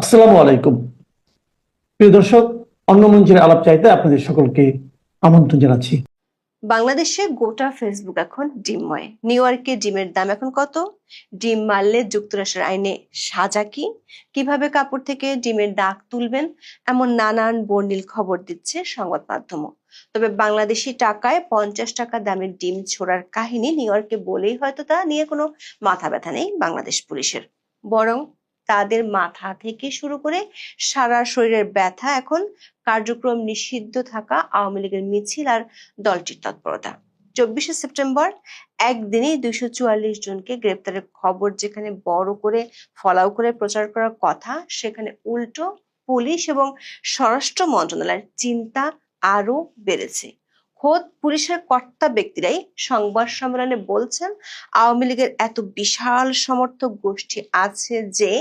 আসসালামু আলাইকুম। প্রিয় দর্শক, অন্য মঞ্চের আলাপ চাইতে আপনাদের সকলকে আমন্ত্রণ জানাচ্ছি। বাংলাদেশে গোটা ফেসবুক এখন ডিমময়। নিউ ইয়র্কে ডিমের দাম এখন কত? ডিম মারলে যুক্তরাষ্ট্রের আইনে সাজা কি? কীভাবে কাপড় থেকে ডিমের দাগ তুলবেন? এমন নানান বর্ণিল খবর দিচ্ছে সংবাদ মাধ্যম। তবে বাংলাদেশি টাকায় পঞ্চাশ টাকা দামের ডিম ছোড়ার কাহিনী নিউ ইয়র্কে বলেই হয়তো তা নিয়ে কোনো মাথা ব্যথা নেই বাংলাদেশ পুলিশের। বরং তাদের মাথা থেকে শুরু করে সারা শরীরের ব্যথা এখন কার্যক্রম নিষিদ্ধ থাকা আওয়ামী লীগের মিছিল আর দলটির তৎপরতা। চব্বিশে সেপ্টেম্বর একদিনেই দুইশো চুয়াল্লিশ জনকে গ্রেপ্তারের খবর যেখানে বড় করে ফলাও করে প্রচার করার কথা, সেখানে উল্টো পুলিশ এবং স্বরাষ্ট্র মন্ত্রণালয়ের চিন্তা আরও বেড়েছে। খোদ পুলিশের কর্তা ব্যক্তিরাই সংবাদ সম্মেলনে বলছেন, আওয়ামী লীগের এত বিশাল সমর্থক গোষ্ঠী আছে যে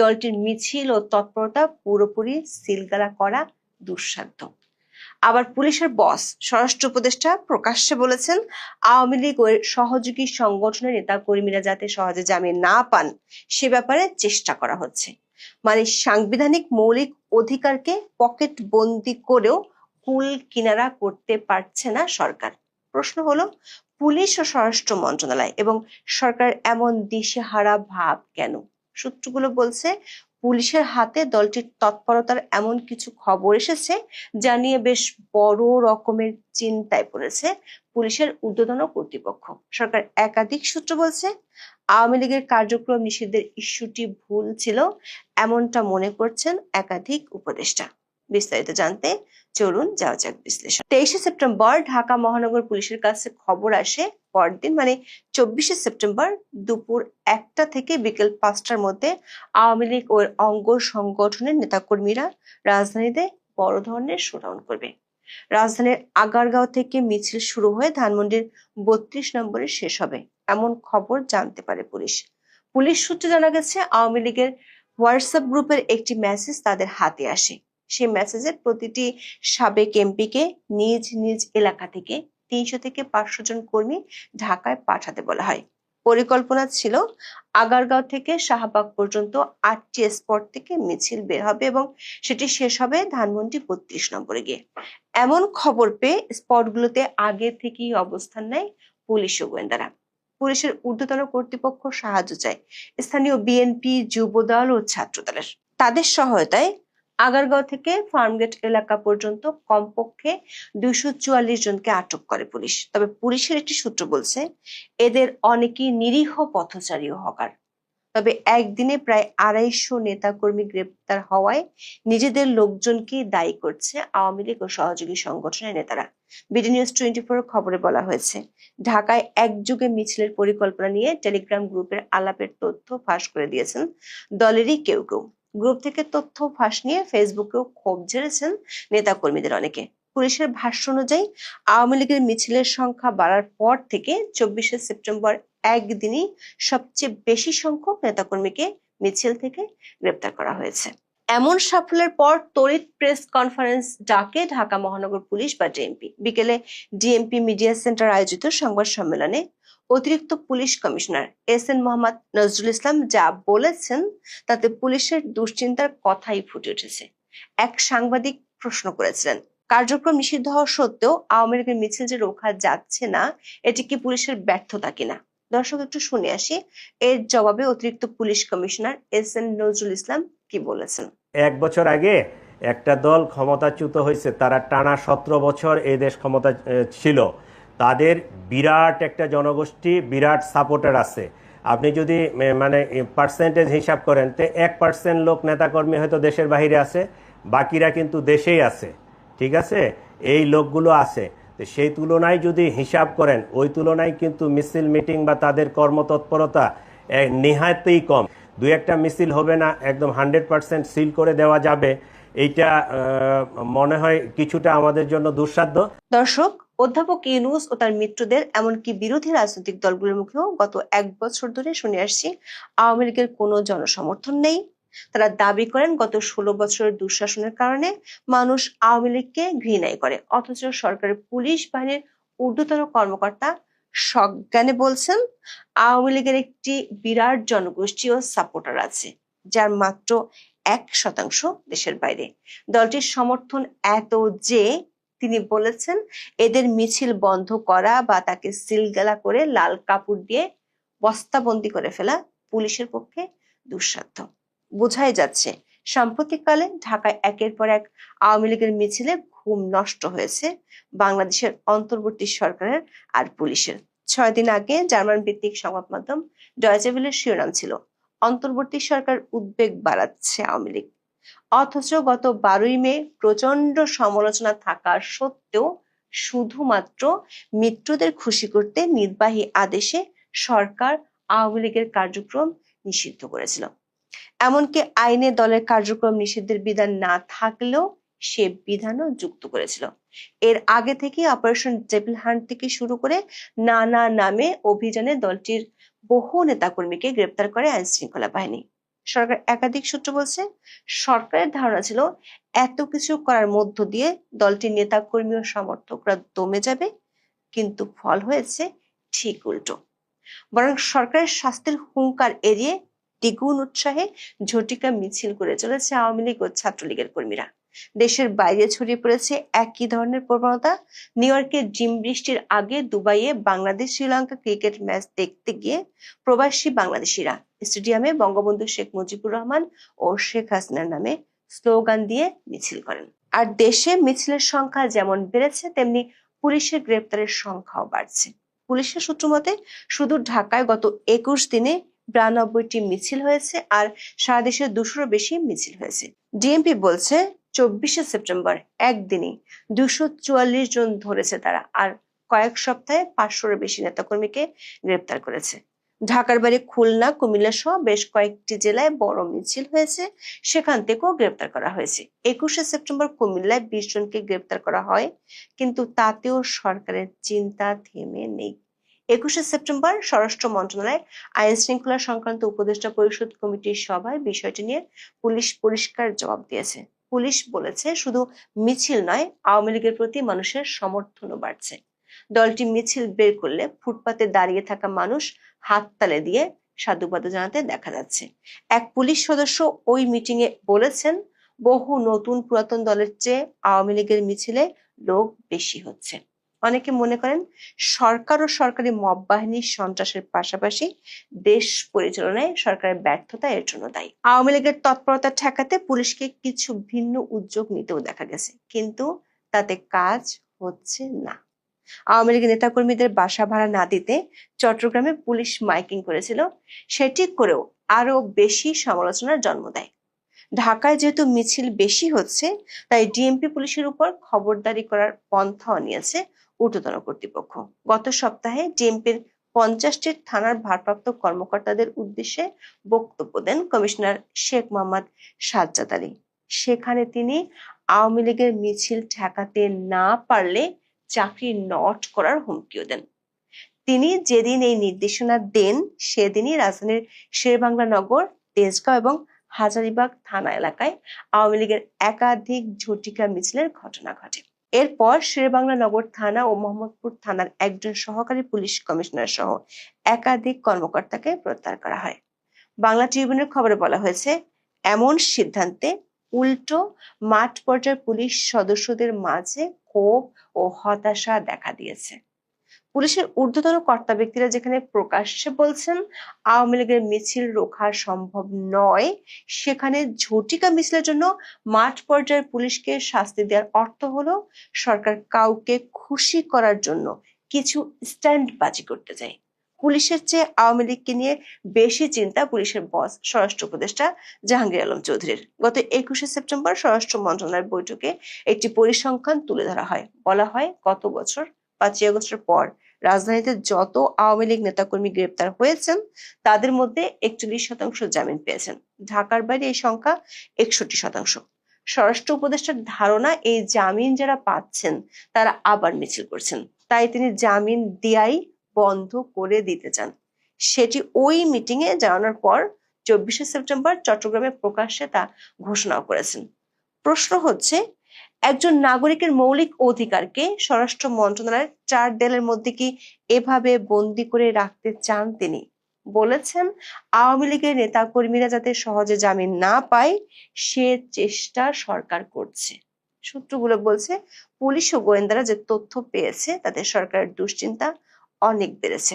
দলটির মিছিল ও তৎপরতা পুরোপুরি সিলগালা করা দুঃসাধ্য। আবার পুলিশের বস, স্বরাষ্ট্র উপদেষ্টা প্রকাশ্যে বলেছেন, আওয়ামী লীগ ও এর সহযোগী সংগঠনের নেতা কর্মীরা যাতে সহজে জামিন না পান, সে ব্যাপারে চেষ্টা করা হচ্ছে। মানে সাংবিধানিক মৌলিক অধিকারকে পকেট বন্দি করেও কুল কিনারা করতে পারছে না সরকার। প্রশ্ন হলো, পুলিশ ও স্বরাষ্ট্র মন্ত্রণালয় এবং সরকার এমন দিশেহারা ভাব কেন? সূত্রগুলো বলছে, পুলিশের হাতে দলটির তৎপরতার এমন কিছু খবর এসেছে যা নিয়ে বেশ বড় রকমের চিন্তায় পড়েছে পুলিশের ঊর্ধ্বতন কর্তৃপক্ষ। সরকার একাধিক সূত্র বলছে, আওয়ামী লীগের কার্যক্রম নিষিদ্ধের ইস্যুটি ভুল ছিল, এমনটা মনে করছেন একাধিক উপদেষ্টা। বিস্তারিত জানতে চলুন যাওয়া যাক বিশ্লেষণ। তেইশে সেপ্টেম্বর ঢাকা মহানগর পুলিশের কাছে খবর আসে পরদিন মানে চব্বিশে সেপ্টেম্বর দুপুর একটা থেকে বিকেল পাঁচটার মধ্যে আওয়ামী লীগ ও অঙ্গ সংগঠনের নেতাকর্মীরা রাজধানীতে বড় ধরনের শোডাউন করবে। রাজধানীর আগারগাঁও থেকে মিছিল শুরু হয়ে ধানমন্ডির বত্রিশ নম্বরে শেষ হবে, এমন খবর জানতে পারে পুলিশ। পুলিশ সূত্রে জানা গেছে, আওয়ামী লীগের হোয়াটসঅ্যাপ গ্রুপের একটি মেসেজ তাদের হাতে আসে। সেই মেসেজের প্রতিটি সাবেক এমপিকে নিজ নিজ এলাকা থেকে তিনশো থেকে পাঁচশো জন কর্মী ঢাকায় পাঠাতে বলা হয়। পরিকল্পনা ছিল আগারগাঁও থেকে শাহবাগ পর্যন্ত আটটি স্পট থেকে মিছিল বের হবে এবং সেটি শেষ হবে ধানমন্ডি বত্রিশ নম্বরে গিয়ে। এমন খবর পেয়ে স্পটগুলোতে আগে থেকেই অবস্থান নেয় পুলিশ ও গোয়েন্দারা। পুলিশের ঊর্ধ্বতন কর্তৃপক্ষ সাহায্য চায়। স্থানীয় বিএনপি যুবদল ও ছাত্রদলের। তাদের সহায়তায় আগারগাঁও থেকে ফার্মগেট এলাকা পর্যন্ত কমপক্ষে দুইশো চুয়াল্লিশ জনকে আটক করে পুলিশ। তবে পুলিশের একটি সূত্র বলছে, এদের অনেকেই নিরীহ পথচারী হকার। তবে একদিনে প্রায় আড়াইশো নেতাকর্মী গ্রেপ্তার হওয়ায় নিজেদের লোকজনকেই দায়ী করছে আওয়ামী লীগ ও সহযোগী সংগঠনের নেতারা। বিডি নিউজ টোয়েন্টি ফোর খবরে বলা হয়েছে, ঢাকায় একযুগে মিছিলের পরিকল্পনা নিয়ে টেলিগ্রাম গ্রুপের আলাপের তথ্য ফাঁস করে দিয়েছেন দলেরই কেউ কেউ। গ্রুপ থেকে তথ্য ফাঁস নিয়ে ফেসবুকেও ক্ষোভ ঝেড়েছেন নেতাকর্মীদের অনেকে। পুলিশের ভাষ্য অনুযায়ী, আওয়ামী লীগের মিছিলের সংখ্যা বাড়ার পর থেকে চব্বিশে সেপ্টেম্বর একদিনই সবচেয়ে বেশি সংখ্যক নেতাকর্মীকে মিছিল থেকে গ্রেপ্তার করা হয়েছে। এমন সাফল্যের পর তড়িৎ প্রেস কনফারেন্স ডাকে ঢাকা মহানগর পুলিশ বা ডিএমপি। বিকেলে ডিএমপি মিডিয়া সেন্টার আয়োজিত সংবাদ সম্মেলনে অতিরিক্ত police commissioner S N Mohammad Nazrul Islam যা বলেছেন, তাতে পুলিশের দুশ্চিন্তার কথাই ফুটে উঠেছে। এক সাংবাদিক প্রশ্ন করেছিলেন, কার্যক্রম নিষিদ্ধ হওয়া সত্ত্বেও আওয়ামী লীগের মিছিল যে রোখা যাচ্ছে না, এটি কি পুলিশের ব্যর্থতা কিনা? দর্শক, একটু শুনে আসি, এর জবাবে অতিরিক্ত police commissioner S N Nazrul Islam কি বলেছেন? এক বছর আগে একটা দল ক্ষমতাচ্যুত হয়েছে, তারা টানা সতেরো বছর এই দেশ ক্ষমতা ছিল। তাদের বিরাট একটা জনগোষ্ঠী, বিরাট সাপোর্টার আছে। আপনি যদি মানে পার্সেন্টেজ হিসাব করেন, তো এক পার্সেন্ট লোক নেতাকর্মী হয়তো দেশের বাইরে আছে, বাকিরা কিন্তু দেশেই আছে। ঠিক আছে? এই লোকগুলো আছে। তো সেই তুলনায় যদি হিসাব করেন, ওই তুলনায় কিন্তু মিছিল, মিটিং বা তাদের কর্মতৎপরতা নেহাতেই কম। দু একটা মিছিল হবে না, একদম হান্ড্রেড পার্সেন্ট সিল করে দেওয়া যাবে। এইটা মনে হয় কিছুটা আমাদের জন্য দুঃসাধ্য। দর্শক, অধ্যাপক ইউনুস ও তার মিত্রদের এমনকি বিরোধী রাজনৈতিক দলগুলোর মুখেও গত এক বছর ধরে শুনে আসছি, আওয়ামী লীগের কোনো জনসমর্থন নেই। তারা দাবি করেন গত ষোলো বছরের দুঃশাসনের কারণে মানুষ আওয়ামী লীগকে ঘৃণাই করে, অথচ সরকারের পুলিশ বাহিনীর ঊর্ধ্বতন কর্মকর্তা সজ্ঞানে বলছেন, আওয়ামী লীগের একটি বিরাট জনগোষ্ঠী ও সাপোর্টার আছে। যার মাত্র এক শতাংশ দেশের বাইরে। দলটির সমর্থন এত যে, তিনি বলেছেন, এদের মিছিল বন্ধ করা বা তাকে সিলগালা করে লাল কাপড় দিয়ে বস্তাবন্দি করে ফেলা পুলিশের পক্ষে দুঃসাধ্য। বোঝাই যাচ্ছে, সাম্প্রতিককালে ঢাকায় একের পর এক আওয়ামী লীগের মিছিলে ঘুম নষ্ট হয়েছে বাংলাদেশের অন্তর্বর্তী সরকারের আর পুলিশের। ছয় দিন আগে জার্মান ভিত্তিক সংবাদ মাধ্যম ডয়চেভিলের শিরোনাম ছিল অন্তর্বর্তী সরকার উদ্বেগ বাড়াচ্ছে আওয়ামী লীগ। অথচ গত বারোই মে প্রচণ্ড সমালোচনা থাকা সত্ত্বেও শুধুমাত্র মিত্রদের খুশি করতে নির্বাহী আদেশে সরকার আওয়ামী লীগের কার্যক্রম নিষিদ্ধ করেছিল। এমনকি আইনে দলের কার্যক্রম নিষিদ্ধের বিধান না থাকলেও সে বিধানও যুক্ত করেছিল। এর আগে থেকে অপারেশন ডেভিল হান্ট থেকে শুরু করে নানা নামে অভিযানে দলটির বহু নেতাকর্মীকে গ্রেপ্তার করে আইন শৃঙ্খলা বাহিনী। সরকার একাধিক সূত্র বলছে, সরকারের ধারণা ছিল এত কিছু করার মধ্য দিয়ে দলটির নেতাকর্মী ও সমর্থকরা দমে যাবে, কিন্তু ফল হয়েছে ঠিক উল্টো। বরং সরকারের স্বাস্থ্যের হুঙ্কার এড়িয়ে দ্বিগুণ উৎসাহে ঝটিকা মিছিল করে চলেছে আওয়ামী লীগ ও ছাত্রলীগের কর্মীরা। দেশের বাইরে ছড়িয়ে পড়েছে একই ধরনের প্রবণতা। নিউ ইয়র্কে জিম বৃষ্টির আগে দুবাইয়ে বাংলাদেশ শ্রীলঙ্কা ক্রিকেট ম্যাচ দেখতে গিয়ে প্রবাসী বাংলাদেশিরা স্টেডিয়ামে বঙ্গবন্ধু শেখ মুজিবুর রহমান ও শেখ হাসিনার নামে স্লোগান দিয়ে মিছিল করেন। আর দেশে মিছিলের সংখ্যা যেমন বেড়েছে, তেমনি পুলিশের গ্রেপ্তারের সংখ্যাও বাড়ছে। পুলিশের সূত্র মতে, শুধু ঢাকায় গত একুশ দিনে বিরানব্বইটি মিছিল হয়েছে আর সারা দেশে দুশোরও বেশি মিছিল হয়েছে। ডিএমপি বলছে চব্বিশে সেপ্টেম্বর একদিনই দুশো চুয়াল্লিশ জন ধরেছে তারা আর কয়েক সপ্তাহে পাঁচশোর বেশি নেতাকর্মীকে গ্রেপ্তার করেছে। ঢাকার বাড়ি খুলনা, কুমিল্লা সহ বেশ কয়েকটি জেলায় বড় মিছিল হয়েছে, সেখান থেকেও গ্রেপ্তার করা হয়েছে। একুশে সেপ্টেম্বর কুমিল্লায় বিশ জনকে গ্রেপ্তার করা হয়, কিন্তু তাতেও সরকারের চিন্তা থেমে নেই। একুশে সেপ্টেম্বর স্বরাষ্ট্র মন্ত্রণালয় আইন শৃঙ্খলা সংক্রান্ত উপদেষ্টা পরিষদ কমিটির সভায় বিষয়টি নিয়ে পুলিশ পরিষ্কার জবাব দিয়েছে। পুলিশ বলেছে, শুধু মিছিল নয়, আওয়ামী লীগের প্রতি মানুষের সমর্থনও বাড়ছে। দলটি মিছিল বের করলে ফুটপাতে দাঁড়িয়ে থাকা মানুষ হাততালে দিয়ে সাধুবাদ জানাতে দেখা যাচ্ছে। এক পুলিশ সদস্য ওই মিটিং এ বলেছেন, বহু নতুন পুরাতন দলের চেয়ে আওয়ামী লীগের মিছিলে লোক বেশি হচ্ছে। অনেকে মনে করেন সরকার ও সরকারি মব বাহিনীর সন্ত্রাসের পাশাপাশি দেশ পরিচালনায় সরকারের ব্যর্থতা এর জন্য দায়ী। আওয়ামী লীগের তৎপরতা ঠেকাতে পুলিশকে কিছু ভিন্ন উদ্যোগ নিতেও দেখা গেছে, কিন্তু তাতে কাজ হচ্ছে না। আওয়ামী লীগের নেতাকর্মীদের বাসা ভাড়া না দিতে চট্টগ্রামে পুলিশ মাইকিং করেছিল, সেটি করেও আরও বেশি সমালোচনার জন্ম দেয়। ঢাকায় যেহেতু মিছিল বেশি হচ্ছে, তাই ডিএমপি পুলিশের উপর খবরদারি করার পন্থাও নিয়েছে ঊর্ধ্বতন কর্তৃপক্ষ। গত সপ্তাহে ডিএমপির পঞ্চাশটি থানার ভারপ্রাপ্ত কর্মকর্তাদের উদ্দেশ্যে বক্তব্য দেন কমিশনার শেখ মোহাম্মদ সাজ্জাদ আলী। সেখানে তিনি আওয়ামী লীগের মিছিল ঠেকাতে না পারলে চাকরি নট করার হুমকিও দেন। তিনি যেদিন এই নির্দেশনা দেন, সেদিনই রাজধানীর শেরবাংলা নগর, তেজগাঁও এবং হাজারিবাগ থানা এলাকায় আওয়ামী লীগের একাধিক ঝটিকা মিছিলের ঘটনা ঘটে। এরপর শেরবাংলা নগর থানা ও মোহাম্মদপুর থানার একজন সহকারী পুলিশ কমিশনার সহ একাধিক কর্মকর্তাকে প্রত্যাহার করা হয়। বাংলা ট্রিবিউনের খবরে বলা হয়েছে, এমন সিদ্ধান্তে উল্টো মাঠ পর্যায়ের পুলিশ সদস্যদের মাঝে ক্ষোভ ও হতাশা দেখা দিয়েছে। পুলিশের ঊর্ধ্বতন কর্তা ব্যক্তিরা যেখানে প্রকাশ্যে বলছেন, আওয়ামী লীগের মিছিল রোখা সম্ভব নয়। সেখানে ঝটিকা মিছিলের জন্য মাঠ পর্যায়ের পুলিশকে শাস্তি দেওয়ার অর্থ হলো, সরকার কাউকে খুশি করার জন্য কিছু স্ট্যান্ড বাজি করতে চায়। পুলিশের চেয়ে আওয়ামী লীগকে নিয়ে বেশি চিন্তা পুলিশের বস, স্বরাষ্ট্র উপদেষ্টা জাহাঙ্গীর আলম চৌধুরীর। গত একুশে সেপ্টেম্বর স্বরাষ্ট্র মন্ত্রণালয়ের বৈঠকে একটি পরিসংখ্যান তুলে ধরা হয়। বলা হয়, গত বছর পাঁচই আগস্টের পর রাজধানীতে যত আওয়ামী লীগ নেতাকর্মী গ্রেপ্তার হয়েছেন, তাদের মধ্যে একচল্লিশ শতাংশ জামিন পেয়েছেন। ঢাকার বাইরে এই সংখ্যা একষট্টি শতাংশ। স্বরাষ্ট্র উপদেষ্টার ধারণা, এই জামিন যারা পাচ্ছেন, তারা আবার মিছিল করছেন। তাই তিনি জামিন দেয়াই বন্ধ করে দিতে চান। সেটি ওই মিটিং এ জানানোর পর চব্বিশে সেপ্টেম্বর চট্টগ্রামে প্রকাশ্যে তা ঘোষণা করেছেন। প্রশ্ন হচ্ছে একজন নাগরিকের মৌলিক অধিকারকে স্বরাষ্ট্র মন্ত্রণালয়ের চার দেলের মধ্যে কি এভাবে বন্দি করে রাখতে চান তিনি? বলেছেন, আওয়ামী লীগের নেতাকর্মীরা যাতে সহজে জামিন না পায়, সে চেষ্টা সরকার করছে। সূত্রগুলো বলছে, পুলিশ ও গোয়েন্দারা যে তথ্য পেয়েছে, তাতে সরকারের দুশ্চিন্তা অনেক বেড়েছে।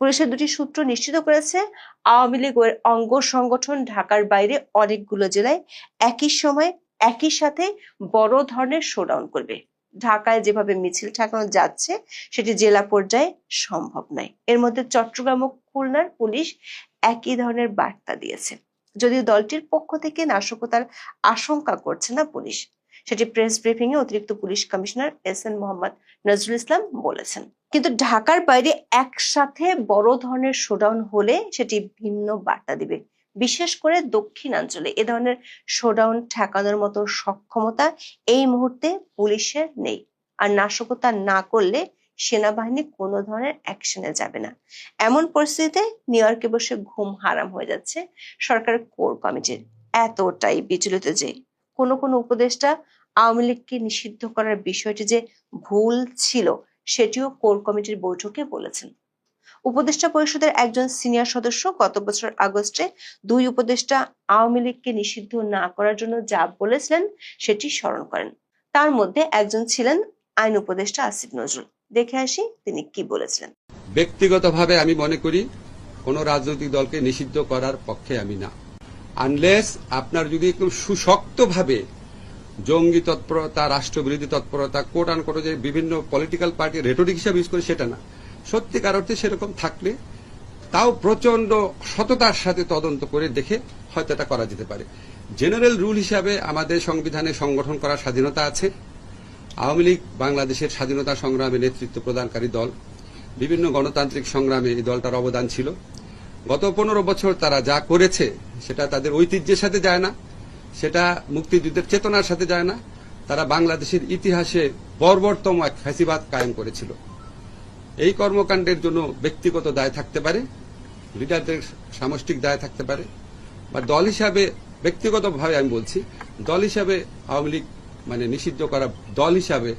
পুলিশের দুটি সূত্র নিশ্চিত করেছে, আওয়ামী লীগের অঙ্গ সংগঠন ঢাকার বাইরে অনেকগুলো জেলায় একই সময় একই সাথে বড় ধরনের শোডাউন করবে। ঢাকায় যেভাবে মিছিল ঠেকানো যাচ্ছে, সেটি জেলা পর্যায়ে সম্ভব নয়। এর মধ্যে চট্টগ্রাম ও খুলনার পুলিশ একই ধরনের বার্তা দিয়েছে। যদিও দলটির পক্ষ থেকে নাশকতার আশঙ্কা করছে না পুলিশ, সেটি প্রেস ব্রিফিং এ অতিরিক্ত police commissioner S N Mohammad Nazrul Islam বলেছেন। কিন্তু ঢাকার বাইরে একসাথে বড় ধরনের শোডাউন হলে সেটি ভিন্ন বার্তা দিবে। বিশেষ করে দক্ষিণাঞ্চলে এ ধরনের শোডাউন ঠেকানোর মতো সক্ষমতা এই মুহূর্তে পুলিশের নেই। আর নাশকতা না করলে সেনাবাহিনী কোনো ধরনের অ্যাকশনে যাবে না। এমন পরিস্থিতিতে নিউ ইয়র্কে বসে ঘুম হারাম হয়ে যাচ্ছে সরকারের কোর কমিটির এতটাই বিচলিত যে কোনো কোনো উপদেষ্টা আওয়ামী লীগকে নিষিদ্ধ করার বিষয়টি যে ভুল ছিল সেটিও কোর কমিটির বৈঠকে বলেছেন। উপদেষ্টা পরিষদের একজন সিনিয়র সদস্য গত বছর আগস্টে দুই উপদেষ্টা আওয়ামী লীগকে নিষিদ্ধ না করার জন্য যা বলেছিলেন সেটি স্মরণ করেন। তার মধ্যে একজন ছিলেন আইন উপদেষ্টা আসিফ নজরুল। দেখে আসি তিনি কি বলেছিলেন। ব্যক্তিগতভাবে আমি মনে করি কোন রাজনৈতিক দলকে নিষিদ্ধ করার পক্ষে আমি না। আনলেস আপনার যদি একটু সুশক্তভাবে জঙ্গি তৎপরতা, রাষ্ট্রবিরোধী তৎপরতা কোট আন কোট যে বিভিন্ন পলিটিক্যাল পার্টি রেটরিক হিসাবে ইউজ করে সেটা না। সত্যিকার অর্থে সেরকম থাকলে তাও প্রচণ্ড সততার সাথে তদন্ত করে দেখে হয়তো এটা করা যেতে পারে। জেনারেল রুল হিসাবে আমাদের সংবিধানে সংগঠন করার স্বাধীনতা আছে। আওয়ামী লীগ বাংলাদেশের স্বাধীনতা সংগ্রামে নেতৃত্ব প্রদানকারী দল। বিভিন্ন গণতান্ত্রিক সংগ্রামে এই দলটার অবদান ছিল। গত পনেরো বছর তারা যা করেছে, সেটা তাদের ঐতিহ্যের সাথে যায় না। সেটা মুক্তিযুদ্ধের চেতনার সাথে যায় না। তারা বাংলাদেশের ইতিহাসে বর্বরতম এক ফ্যাসিবাদ কায়েম করেছিল। এই কর্মকাণ্ডের জন্য ব্যক্তিগত দায় থাকতে পারে, লিডারদের সামষ্টিক দায় থাকতে পারে, বা দল হিসাবে ব্যক্তিগতভাবে আমি বলছি, দল হিসাবে আওয়ামী লীগ মানে নিষিদ্ধ করা দল হিসাবে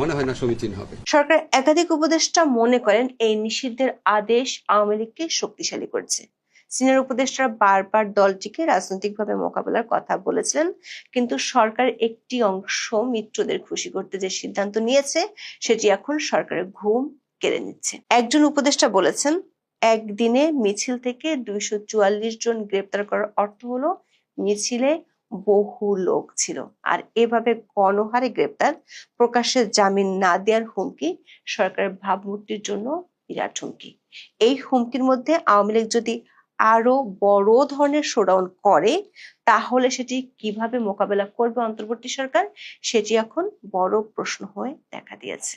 মনে হয় না সমীচীন হবে। সরকার একাধিক উপদেষ্টা মনে করেন এই নিষিদ্ধের আদেশ আওয়ামী লীগকে শক্তিশালী করছে। সিনিয়র উপদেষ্টারা বারবার দলটিকে রাজনৈতিকভাবে মোকাবেলার কথা বলেছিলেন, কিন্তু সরকার একটি অংশ মিত্রদের খুশি করতে যে সিদ্ধান্ত নিয়েছে, সেটি এখন সরকারের ঘুম কেড়ে নিচ্ছে। একজন উপদেষ্টা বলেছেন, একদিনে মিছিল থেকে দুইশো চুয়াল্লিশ জন গ্রেপ্তার করার অর্থ হলো মিছিলে বহু লোক ছিল। আর এভাবে গণহারে গ্রেপ্তার প্রকাশ্যে জামিন না দেওয়ার হুমকি সরকারের ভাবমূর্তির জন্য বিরাট হুমকি। এই হুমকির মধ্যে আওয়ামী লীগ যদি আরও বড় ধরনের শোডাউন করে, তাহলে সেটি কীভাবে মোকাবেলা করবে অন্তর্বর্তী সরকার? সেটি এখন বড় প্রশ্ন হয়ে দেখা দিয়েছে।